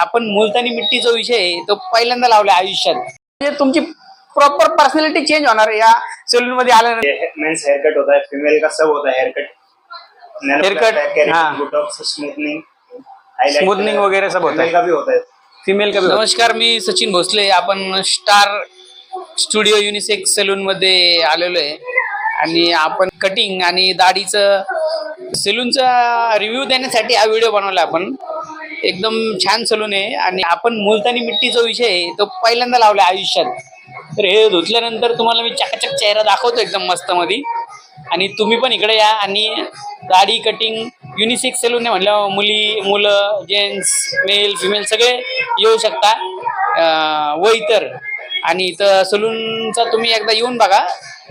आपण मुलतानी मिट्टीचा विषय आहे, तो पहिल्यांदा लावला आयुष्यात. म्हणजे तुमची प्रॉपर पर्सनॅलिटी चेंज होणार या सलून मध्ये आल्यानंतर. मेंस हेयर कट होता है फीमेल का सब होता है हेयर कट Haircut, हाँ। बुटॉक्स स्मूथनिंग Smoothing वगैरह सब होता है। का भी होता है फिमेल का नमस्कार मी सचिन भोसले. आपण स्टार स्टुडिओ युनिसेक्स सलून मध्ये आलेलो आहे. आणि आपण कटिंग आणि दाढीचं सलूनचा रिव्ह्यू देण्यासाठी हा व्हिडिओ बनवला आपण. एकदम छान सलून आहे. आणि आपण मुलतानी मिट्टीचा विषय आहे, तो पहिल्यांदा लावला आयुष्यात. तर हे धुतल्यानंतर तुम्हाला मी चकाचक चेहरा दाखवतो एकदम मस्त मध्ये आणि तुम्ही पण इकडे या आणि दाढी कटिंग युनिसेक्स सलून आहे म्हणलं मुली मुलं जेंट्स मेल फिमेल सगळे येऊ शकता. व इतर. आणि इथं सलूनचा तुम्ही एकदा येऊन बघा.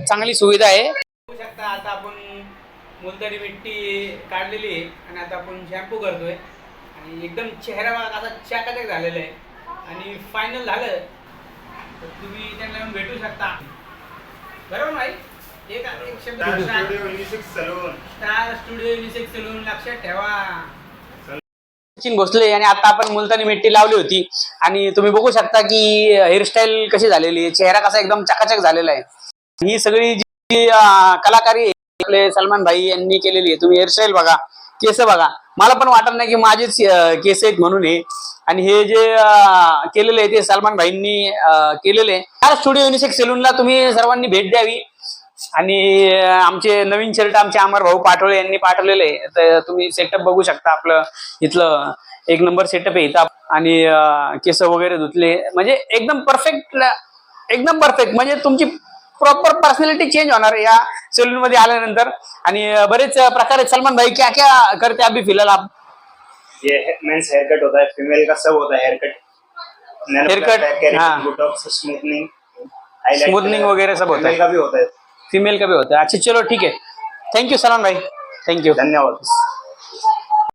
चांगली सुविधा आहे. शकता आता आपण मुलतानी मिट्टी काढलेली आहे आणि आता आपण शॅम्पू करतोय. आणि एकदम चेहरा बघा असा चाकाचक झालेला आहे. आणि फायनल झालं तर तुम्ही त्यांना येऊन भेटू शकता. बरोबर नाही एक एक शब्द salon star studio unisex salon लक्षात ठेवा. सचिन भोसले आणि आता आपण मुलतानी मिट्टी लावली होती. आणि तुम्ही बघू शकता की हेअरस्टाईल कशी झालेली आहे चेहरा कसा एकदम चकाचक झालेला आहे. ही सगळी जी कलाकारी आहे, आपले सलमान भाई यांनी केलेली आहे. तुम्ही हेअरस्टाईल बघा. केस बघा. मला पण वाटत नाही की माझेच केस आहेत म्हणून हे. आणि हे जे केलेले आहे ते सलमान भाईंनी केलेले आहे. स्टुडिओ युनिसेक्स सेलूनला तुम्ही सर्वांनी भेट द्यावी. आणि आमचे नवीन शर्ट आमचे अमर भाऊ पाठवले यांनी पाठवलेले तर तुम्ही सेटअप बघू शकता आपलं. इथलं एक नंबर सेटअप आहे इथं. आणि केस वगैरे धुतले. म्हणजे एकदम परफेक्ट एकदम परफेक्ट म्हणजे तुमची प्रॉपर पर्सनॅलिटी चेंज होणार या सलून मध्ये आल्यानंतर. आणि बरेच प्रकार आहेत सलमान भाई क्या क्या करते अभी फिलहाल आप? ये मेंस हेयर कट होता है फीमेल का सब होता है हेयर कट Haircut, हाँ। बुटॉक्स स्मूथनिंग Smoothing वगैरह सब होता है। का भी होता है. फीमेल का भी होता है. अच्छा चलो ठीक है. थैंक यू सलमान भाई. थैंक यू धन्यवाद.